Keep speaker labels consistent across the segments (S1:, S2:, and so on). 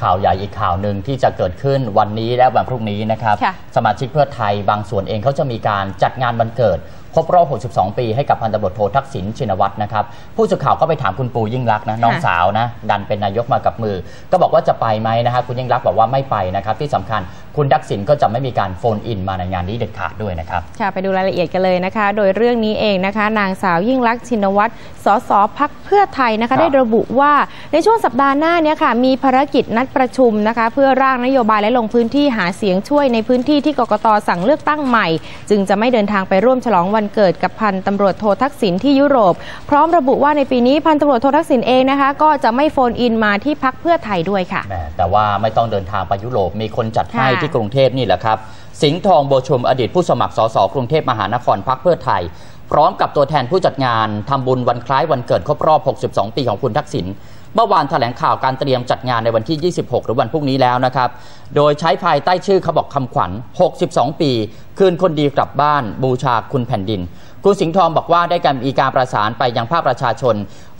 S1: ข่าวใหญ่อีกข่าวหนึ่งที่จะเกิดขึ้นวันนี้และวันพรุ่งนี้นะครับ
S2: ค่ะ
S1: สมาชิกเพื่อไทยบางส่วนเองเขาจะมีการจัดงานวันเกิด ครบรอบ 62 ปีให้กับพันตำรวจโททักษิณชินวัตรนะครับ ผู้สื่อข่าวก็ไปถามคุณปูยิ่งรักษณ์นะน้อง
S2: ค่ะ
S1: สาวนะ ดันเป็นนายกมากับมือ ก็บอกว่าจะไปไหมนะฮะคุณยิ่งรักษณ์บอกว่าไม่ไปนะครับ ที่สำคัญคุณทักษิณก็จะไม่มีการโฟนอินมาในงานนี้เด็ดขาดด้วยนะครับ
S2: ค่ะไปดูรายละเอียดกันเลยนะคะ โดยเรื่องนี้เองนะคะ นางสาวยิ่งลักษณ์ชินวัตรสสพักเพื่อไทยนะ
S1: ครั
S2: คะ
S1: บ
S2: ได้ระบุว่าในช่วงสัปดาห์หน้าเนี้ค่ะมีภารกิจนัดประชุมนะคะ เพื่อร่างนโยบายและลงพื้นที่หาเสียงช่วยในพื้นที่ที่กกตสั่งเลือกตั้งใหม่ จึงจะไม่เดินทางไปร่วมฉลองวันเกิดกับพันตำรวจโททักษิณที่ยุโรป พร้อมระบุว่าในปีนี้พันตำรวจโททักษิณเองนะคะ ก็จะไม่โฟนอินมาที่พักเพื่อไทยด้วยค่ะ
S1: แหมแต่ว่าไม่ต้องเดินทางไปยุโรปมีคนจัดให้
S2: ค่ะ
S1: ที่กรุงเทพนี่แหละครับ สิงห์ทองโบวชมอดีตผู้สมัครสสกรุงเทพมหานครพักเพื่อไทย พร้อมกับตัวแทนผู้จัดงานทำบุญวันคล้ายวันเกิดครบรอบ 62 ปีของคุณทักษิณ เมื่อวานแถลงข่าวการเตรียมจัดงานในวันที่ 26 หรือวันพรุ่งนี้แล้วนะครับ โดยใช้ภายใต้ชื่อเขาบอกคำขวัญ 62 ปี คืนคนดีกลับบ้าน บูชาคุณแผ่นดิน คุณสิงห์ทองบอกว่าได้การมีการประสานไปยังภาคประชาชน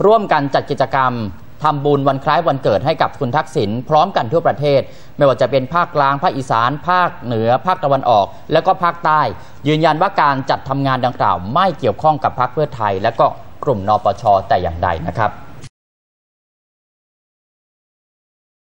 S1: ร่วมกันจัดกิจกรรมทำบุญวันคล้ายวันเกิดให้กับคุณทักษิณพร้อมกันทั่วประเทศ ไม่ว่าจะเป็นภาคกลางภาคอีสาน ภาคเหนือ ภาคตะวันออก แล้วก็ภาคใต้ ยืนยันว่าการจัดทำงานดังกล่าว ไม่เกี่ยวข้องกับพรรคเพื่อไทย และก็กลุ่มนปชแต่อย่างใดนะครับ